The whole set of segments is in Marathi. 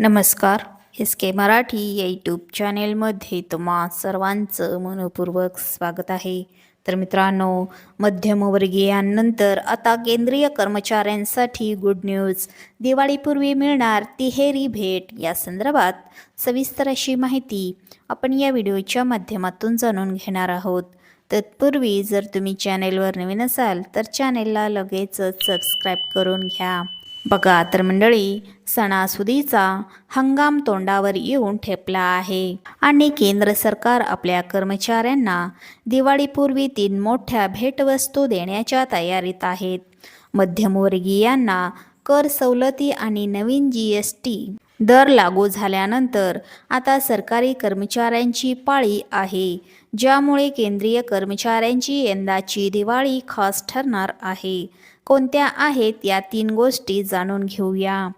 नमस्कार एस के मराठी या यूट्यूब चॅनेलमध्ये तुम्हा सर्वांचं मनपूर्वक स्वागत आहे. तर मित्रांनो मध्यमवर्गीयांनंतर आता केंद्रीय कर्मचाऱ्यांसाठी गुड न्यूज दिवाळीपूर्वी मिळणार तिहेरी भेट. या संदर्भात सविस्तर अशी माहिती आपण या व्हिडिओच्या माध्यमातून जाणून घेणार आहोत. तत्पूर्वी जर तुम्ही चॅनेलवर नवीन असाल तर चॅनेलला लगेचच सबस्क्राईब करून घ्या. बघा तर मंडळी सणासुदीचा हंगाम तोंडावर येऊन ठेपला आहे आणि केंद्र सरकार आपल्या कर्मचाऱ्यांना दिवाळीपूर्वी तीन मोठ्या भेटवस्तू देण्याच्या तयारीत आहेत. मध्यमवर्गीयांना कर सवलती आणि नवीन जी एस टी दर लागू झाल्यानंतर आता सरकारी कर्मचाऱ्यांची पाळी आहे ज्यामुळे केंद्रीय कर्मचाऱ्यांची यंदाची दिवाळी खास ठरणार आहे. कोणत्या आहेत या तीन गोष्टी जाणून घेऊया.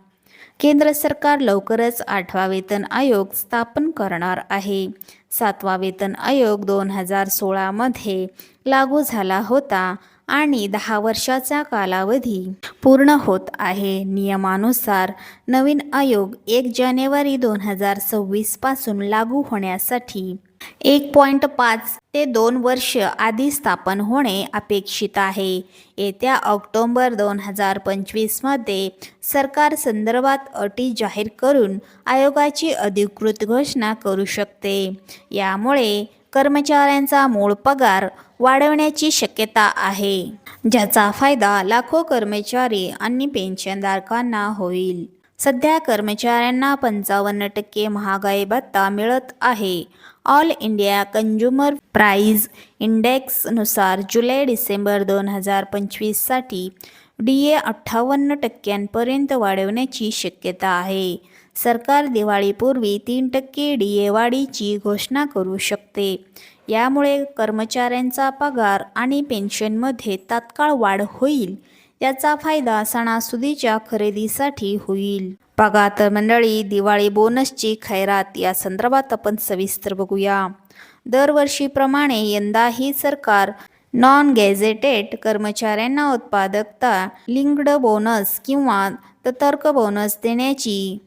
केंद्र सरकार लवकरच आठवा वेतन आयोग स्थापन करणार आहे. सातवा वेतन आयोग दोन हजार सोळामध्ये लागू झाला होता आणि दहा वर्षाचा कालावधी पूर्ण होत आहे. नियमानुसार नवीन आयोग एक जानेवारी दोन हजार सव्वीसपासून लागू होण्यासाठी एक पॉईंट पाच ते दोन वर्ष आधी स्थापन होणे अपेक्षित आहे. येत्या ऑक्टोंबर दोन हजार पंचवीसमध्ये सरकार संदर्भात अटी जाहीर करून आयोगाची अधिकृत घोषणा करू शकते. यामुळे कर्मचाऱ्यांचा मूळ पगार वाढवण्याची शक्यता आहे. ज्याचा फायदा लाखो कर्मचारी आणि पेन्शनधारकांना होईल. सध्या कर्मचाऱ्यांना पंचावन्न टक्के महागाई भत्ता मिळत आहे. ऑल इंडिया कंझ्युमर प्राईज इंडेक्सनुसार जुलै डिसेंबर दोन हजार पंचवीससाठी डी ए अठ्ठावन्न टक्क्यांपर्यंत वाढवण्याची शक्यता आहे. सरकार दिवाळीपूर्वी तीन टक्के डी ए वाढीची घोषणा करू शकते. यामुळे कर्मचाऱ्यांचा पगार आणि पेन्शनमध्ये तात्काळ वाढ होईल याचा फायदा सणासुदीच्या खरेदीसाठी होईल. बघा तर मंडळी दिवाळी बोनसची खैरात या संदर्भात आपण सविस्तर बघूया. दरवर्षीप्रमाणे यंदाही सरकार नॉन गॅझेटेड कर्मचाऱ्यांना उत्पादकता लिंक्ड बोनस किंवा ततर्क बोनस देण्याची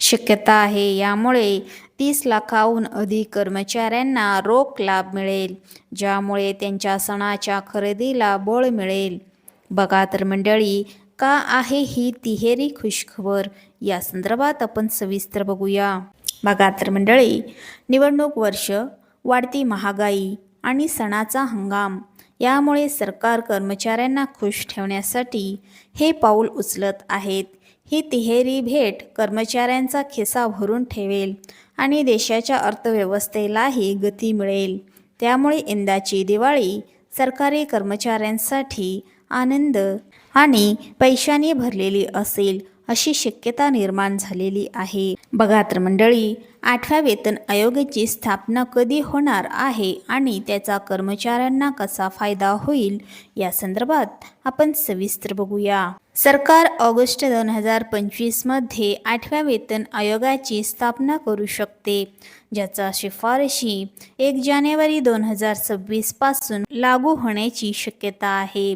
शक्यता आहे. यामुळे तीस लाखाहून अधिक कर्मचाऱ्यांना रोख लाभ मिळेल ज्यामुळे त्यांच्या सणाच्या खरेदीला बळ मिळेल. बघा तर मंडळी का आहे ही तिहेरी खुशखबर? या संदर्भात आपण सविस्तर बघूया. बघा तर मंडळी निवडणूक वर्ष वाढती महागाई आणि सणाचा हंगाम यामुळे सरकार कर्मचाऱ्यांना खुश ठेवण्यासाठी हे पाऊल उचलत आहेत. ही तिहेरी भेट कर्मचाऱ्यांचा खिसा भरून ठेवेल आणि देशाच्या अर्थव्यवस्थेलाही गती मिळेल. त्यामुळे यंदाची दिवाळी सरकारी कर्मचाऱ्यांसाठी आनंद आणि पैशाने भरलेली असेल अशी शक्यता निर्माण झालेली आहे. बघा तर मंडळी आठव्या वेतन आयोगाची स्थापना कधी होणार आहे आणि त्याचा कर्मचाऱ्यांना कसा फायदा होईल या संदर्भात आपण सविस्तर बघूया. सरकार ऑगस्ट दोन हजार पंचवीसमध्ये आठव्या वेतन आयोगाची स्थापना करू शकते ज्याचा शिफारशी एक जानेवारी दोन हजार सव्वीसपासून लागू होण्याची शक्यता आहे.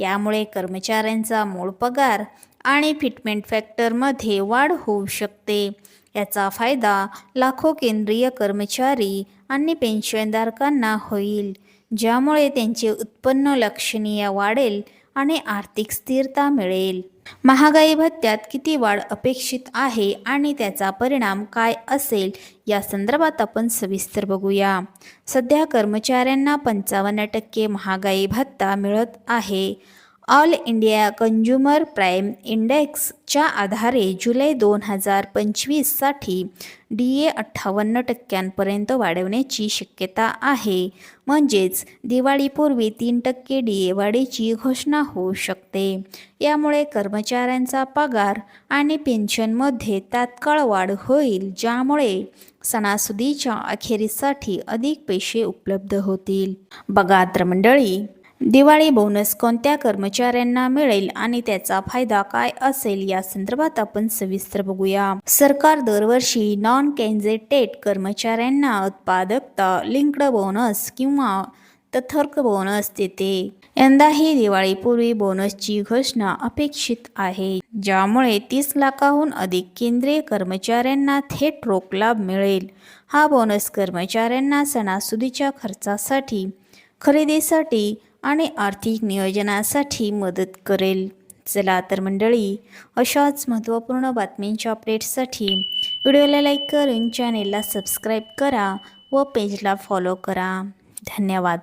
यामुळे कर्मचाऱ्यांचा मूळ पगार आणि फिटमेंट फॅक्टरमध्ये वाढ होऊ शकते. याचा फायदा लाखो केंद्रीय कर्मचारी आणि पेन्शनधारकांना होईल ज्यामुळे त्यांचे उत्पन्न लक्षणीय वाढेल आणि आर्थिक स्थिरता मिळेल. महागाई भत्त्यात किती वाढ अपेक्षित आहे आणि त्याचा परिणाम काय असेल या संदर्भात आपण सविस्तर बघूया. सध्या कर्मचाऱ्यांना पंचावन्न टक्के महागाई भत्ता मिळत आहे. ऑल इंडिया कंझ्युमर प्राईम इंडेक्सच्या आधारे जुलै दोन हजार पंचवीससाठी डी ए अठ्ठावन्न टक्क्यांपर्यंत वाढवण्याची शक्यता आहे. म्हणजेच दिवाळीपूर्वी तीन टक्के डी ए वाढीची घोषणा होऊ शकते. यामुळे कर्मचाऱ्यांचा पगार आणि पेन्शनमध्ये तात्काळ वाढ होईल ज्यामुळे सणासुदीच्या अखेरीसाठी अधिक पैसे उपलब्ध होतील. बघा तर मंडळी दिवाळी बोनस कोणत्या कर्मचाऱ्यांना मिळेल आणि त्याचा फायदा काय असेल या संदर्भात आपण सविस्तर बघूया. सरकार दरवर्षी नॉन कॅन्झेटेड कर्मचाऱ्यांना उत्पादकता लिंक्ड बोनस किंवा तथर्क बोनस देते. यंदाही दिवाळीपूर्वी बोनसची घोषणा अपेक्षित आहे ज्यामुळे तीस लाखाहून अधिक केंद्रीय कर्मचाऱ्यांना थेट रोख लाभ मिळेल. हा बोनस कर्मचाऱ्यांना सणासुदीच्या खर्चासाठी खरेदीसाठी आणि आर्थिक नियोजनासाठी मदत करेल. चला तर मंडळी अशाच महत्त्वपूर्ण बातमींच्या अपडेट्ससाठी व्हिडिओला लाईक करून चॅनेलला सबस्क्राईब करा व पेजला फॉलो करा. धन्यवाद.